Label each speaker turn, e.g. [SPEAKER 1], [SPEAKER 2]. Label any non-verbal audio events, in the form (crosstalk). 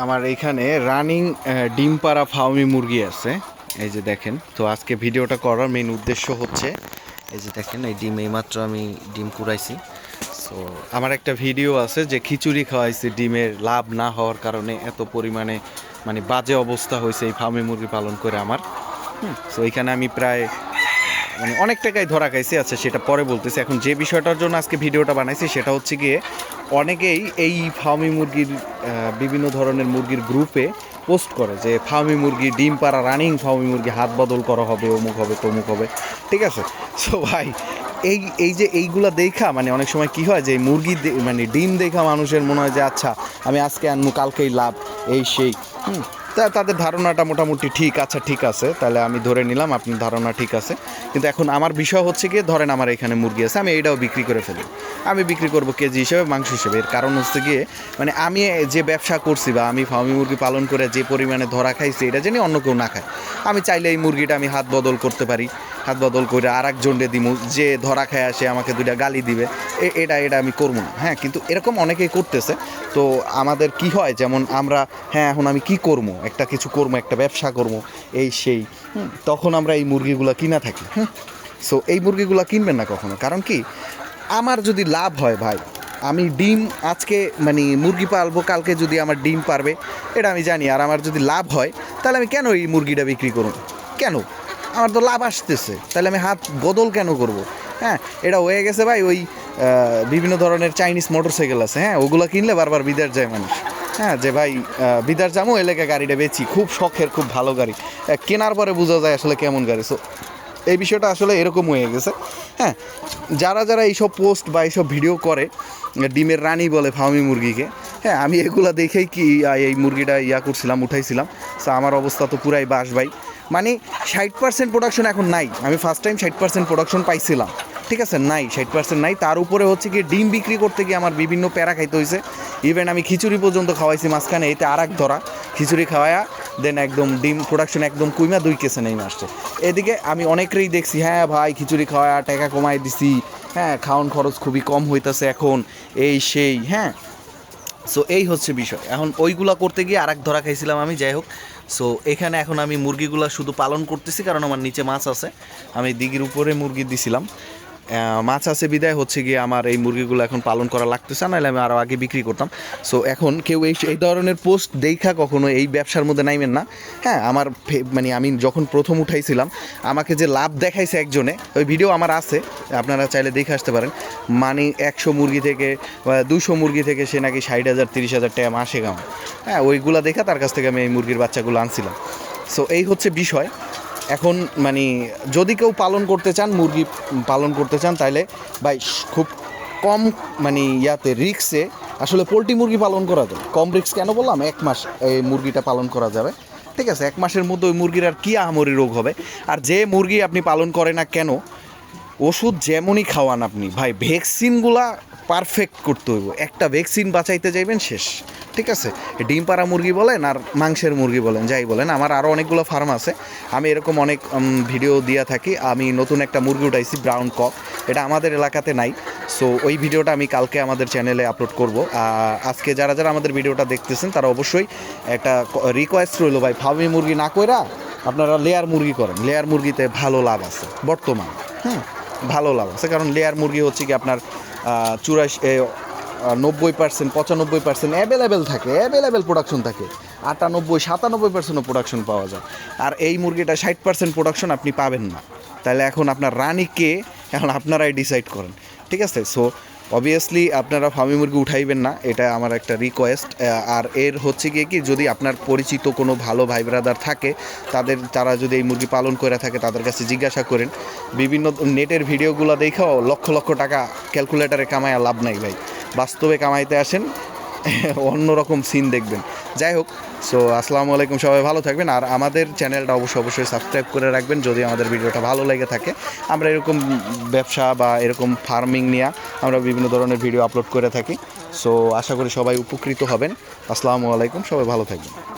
[SPEAKER 1] আমার এইখানে রানিং ডিম পাড়া ফাউমি মুরগি আছে। এই যে দেখেন, তো আজকে ভিডিওটা করার মেন উদ্দেশ্য হচ্ছে, এই যে দেখেন, এই ডিম এইমাত্র আমি ডিম কুড়াইছি। সো আমার একটা ভিডিও আছে যে খিচুড়ি খাওয়াইছি, ডিমের লাভ না হওয়ার কারণে এত পরিমাণে মানে বাজে অবস্থা হয়েছে এই ফার্মি মুরগি পালন করে আমার। সো এইখানে আমি প্রায় মানে অনেক টাকায় ধরা খাইছে আচ্ছা সেটা পরে বলতেছি। এখন যে বিষয়টার জন্য আজকে ভিডিওটা বানাইছি সেটা হচ্ছে গিয়ে অনেকেই এই ফার্মি মুরগির বিভিন্ন ধরনের মুরগির গ্রুপে পোস্ট করে যে ফার্মি মুরগি ডিম পাড়া, রানিং ফার্মি মুরগি, হাত বদল করা হবে, অমুক হবে, তমুক হবে। ঠিক আছে? সো ভাই এই এই যে এইগুলা দেখা মানে অনেক সময় কি হয় যে মুরগি মানে ডিম দেখা মানুষের মনে হয় যে আচ্ছা আমি আজকে আনব, কালকেই লাভ, এই সেই। তা তাদের ধারণাটা মোটামুটি ঠিক আচ্ছা ঠিক আছে, তাহলে আমি ধরে নিলাম আপনার ধারণা ঠিক আছে। কিন্তু এখন আমার বিষয় হচ্ছে গিয়ে, ধরেন আমার এখানে মুরগি আছে, আমি এইটাও বিক্রি করে ফেলি। আমি বিক্রি করব কেজি হিসেবে, মাংস হিসেবে। এর কারণ হচ্ছে গিয়ে মানে আমি যে ব্যবসা করছি বা আমি ফার্মি মুরগি পালন করে যে পরিমাণে ধরা খাইছি, এটা জানি অন্য কেউ না খায়। আমি চাইলে এই মুরগিটা আমি হাত বদল করতে পারি। হাত বদল করে আর একজনকে দিমু, যে ধরা খায় আসে আমাকে দুইটা গালি দিবে। এটা এটা আমি করব না। হ্যাঁ কিন্তু এরকম অনেকেই করতেছে। তো আমাদের কি হয়, যেমন আমরা হ্যাঁ এখন আমি কি করব? একটা কিছু করব, একটা ব্যবসা করব, এই সেই। তখন আমরা এই মুরগিগুলো কিনা থাকি। হ্যাঁ সো এই মুরগিগুলো কিনবেন না কখনো। কারণ কি, আমার যদি লাভ হয় ভাই, আমি ডিম আজকে মানে মুরগি পালবো, কালকে যদি আমার ডিম পারবে, এটা আমি জানি। আর আমার যদি লাভ হয়, তাহলে আমি কেন এই মুরগিটা বিক্রি করব? কেন? আমার তো লাভ আসতেছে। তাহলে আমি হাত বদল কেন করব? হ্যাঁ এটা হয়ে গেছে ভাই, ওই বিভিন্ন ধরনের চাইনিজ মোটরসাইকেল আছে হ্যাঁ ওগুলো কিনলে বারবার বিদার যায় মানুষ। হ্যাঁ যে ভাই বিদার যাব এলাকা গাড়িটা বেচি, খুব শখের, খুব ভালো গাড়ি। কেনার পরে বোঝা যায় আসলে কেমন গাড়ি। সো এই বিষয়টা আসলে এরকম হয়ে গেছে। হ্যাঁ যারা যারা এইসব পোস্ট বা এইসব ভিডিও করে, ডিমের রানী বলে ফার্মি মুরগিকে হ্যাঁ আমি এগুলা দেখেই কি এই মুরগিটা ইয়া করছিলাম, উঠাইছিলাম। সো আমার অবস্থা তো পুরাই বাস ভাই। মানে ষাট পার্সেন্ট প্রোডাকশন এখন নাই। আমি ফার্স্ট টাইম ষাট পার্সেন্ট প্রোডাকশন পাইছিলাম। ঠিক আছে? নাই, ষাট পার্সেন্ট নাই। তার উপরে হচ্ছে কি ডিম বিক্রি করতে গিয়ে আমার বিভিন্ন প্যারা খাইতে হয়েছে ইভেন আমি খিচুড়ি পর্যন্ত খাওয়াইছি মাঝখানে এতে আর এক ধরা। খিচুড়ি খাওয়ায়া দেন একদম ডিম প্রোডাকশন একদম কুইমা দুই কেসে নেমে আসছে। এদিকে আমি অনেকেরই দেখছি হ্যাঁ ভাই, খিচুড়ি খাওয়ায়া টাকা কমাই দিছি। হ্যাঁ খাওয়ান খরচ খুবই কম হইতাছে এখন, এই সেই হ্যাঁ। সো এই হচ্ছে বিষয়। এখন ওইগুলা করতে গিয়ে আর এক ধরা খাইছিলাম আমি, যাই হোক। সো এখানে এখন আমি মুরগিগুলো শুধু পালন করতেছি, কারণ আমার নিচে মাছ আছে। আমি দিঘির উপরে মুরগি দিছিলাম। মাছ আছে বিদায়, হচ্ছে গিয়ে আমার এই মুরগিগুলো এখন পালন করা লাগতেছে, নাহলে আমি আরও আগে বিক্রি করতাম। সো এখন কেউ এই এই ধরনের পোস্ট দেখা কখনো এই ব্যবসার মধ্যে নাইবেন না। হ্যাঁ আমার মানে আমি যখন প্রথম উঠাইছিলাম, আমাকে যে লাভ দেখাইছে একজনে, ওই ভিডিও আমার আছে, আপনারা চাইলে দেখে আসতে পারেন। মানে একশো মুরগি থেকে দুশো মুরগি থেকে সে নাকি ষাট হাজার, তিরিশ হাজার টাকা মাসে কামায়। হ্যাঁ ওইগুলো দেখা তার কাছ থেকে আমি এই মুরগির বাচ্চাগুলো আনছিলাম। সো এই হচ্ছে বিষয়। এখন মানে যদি কেউ পালন করতে চান, মুরগি পালন করতে চান তাহলে ভাই খুব কম মানে ইয়াতে রিক্সে আসলে পোলট্রি মুরগি পালন করা যায়। কম রিক্স কেন বললাম? এক মাস এই মুরগিটা পালন করা যাবে। ঠিক আছে, এক মাসের মধ্যে ওই মুরগির আর কী আহামরি রোগ হবে? আর যে মুরগি আপনি পালন করেন না কেন, ওষুধ যেমনই খাওয়ান আপনি, ভাই ভ্যাকসিনগুলা পারফেক্ট করতে হইব। একটা ভ্যাকসিন বাঁচাইতে যাইবেন, শেষ। ঠিক আছে? ডিম পাড়া মুরগি বলেন আর মাংসের মুরগি বলেন, যাই বলেন। আমার আরও অনেকগুলো ফার্ম আছে। আমি এরকম অনেক ভিডিও দিয়া থাকি। আমি নতুন একটা মুরগি উঠাইছি ব্রাউন কক এটা আমাদের এলাকাতে নাই। সো ওই ভিডিওটা আমি কালকে আমাদের চ্যানেলে আপলোড করব। আজকে যারা যারা আমাদের ভিডিওটা দেখতেছেন, তারা অবশ্যই একটা রিকোয়েস্ট রইল, ভাই, ফার্মি মুরগি না কইরা আপনারা লেয়ার মুরগি করেন। লেয়ার মুরগিতে ভালো লাভ আছে, বর্তমান। হুম ভালো লাভ আছে। কারণ লেয়ার মুরগি হচ্ছে কি আপনার চুরাশি নব্বই পার্সেন্ট পঁচানব্বই পার্সেন্ট অ্যাভেলেবেল থাকে অ্যাভেলেবেল প্রোডাকশন থাকে। আটানব্বই, সাতানব্বই পার্সেন্টও প্রোডাকশন পাওয়া যায়। আর এই মুরগিটা ষাট পার্সেন্ট প্রোডাকশন আপনি পাবেন না। তাহলে এখন আপনার রানী কে এখন আপনারাই ডিসাইড করেন। ঠিক আছে? সো অবভিয়াসলি আপনারা ফার্মি মুরগি উঠাইবেন না, এটা আমার একটা রিকোয়েস্ট আর এর হচ্ছে গিয়ে কি, যদি আপনার পরিচিত কোনো ভালো ভাই ব্রাদার থাকে, তাদের, তারা যদি এই মুরগি পালন করে থাকে, তাদের কাছে জিজ্ঞাসা করেন। বিভিন্ন নেটের ভিডিওগুলো দেখেও লক্ষ লক্ষ টাকা ক্যালকুলেটারে কামায় লাভ নাই ভাই। বাস্তবে কামাইতে আসেন (laughs) অন্যরকম সিন দেখবেন। যাই হোক সো আসসালামু আলাইকুম সবাই, ভালো থাকবেন। আর আমাদের চ্যানেলটা অবশ্যই অবশ্যই সাবস্ক্রাইব করে রাখবেন যদি আমাদের ভিডিওটা ভালো লেগে থাকে। আমরা এরকম ব্যবসা বা এরকম ফার্মিং নিয়ে আমরা বিভিন্ন ধরনের ভিডিও আপলোড করে থাকি। সো আশা করি সবাই উপকৃত হবেন। আসসালামু আলাইকুম, সবাই ভালো থাকবেন।